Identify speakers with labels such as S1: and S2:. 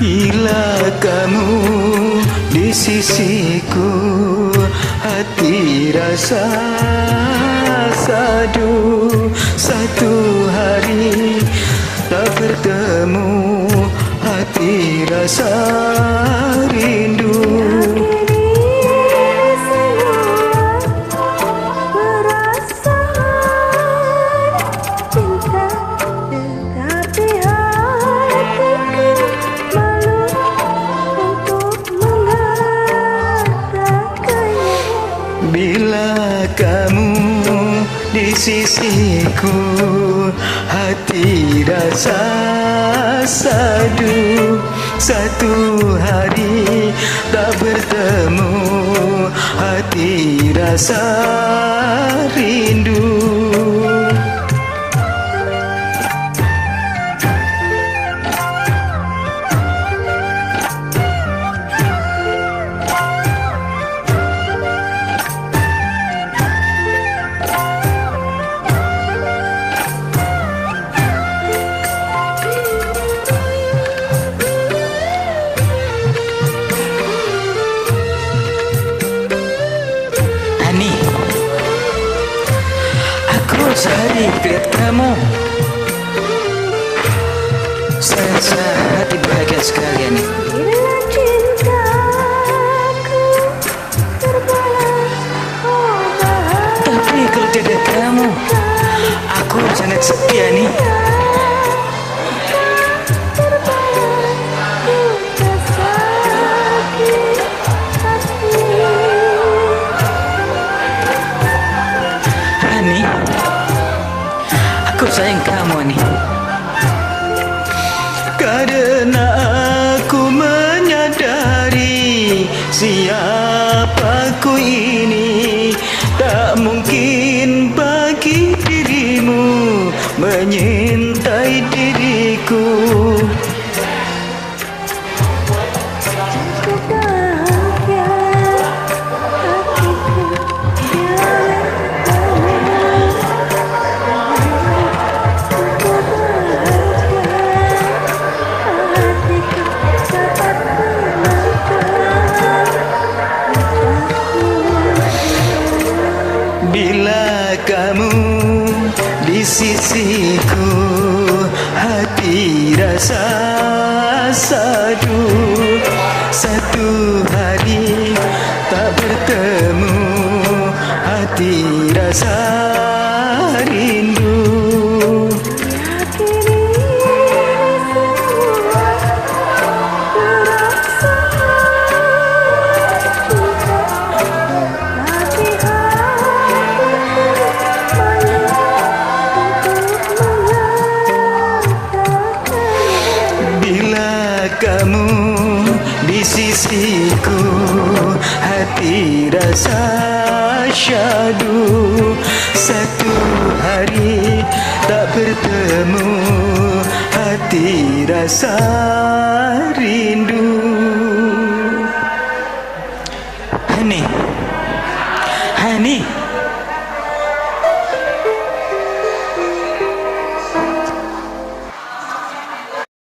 S1: Bila kamu di sisiku Hati rasa sadu Satu hari tak bertemu Hati rasa rindu. Di sisiku Hati rasa sadu. Satu hari tak bertemu Hati rasa rindu Sehari kamu. Saya rasa hati bahagia sekali Ani Tapi kalau tidak kamu Aku sangat sepi Ani Aku sayang kamu Ani. Karena aku menyadari Siapaku ini Tak mungkin bagi dirimu Menyintai diriku Bila kamu di sisiku Hati rasa sadu. Satu hari tak bertemu Hati rasa rindu kamu di sisiku Hati rasa syadu Satu hari tak bertemu Hati rasa rindu. Hani. Hani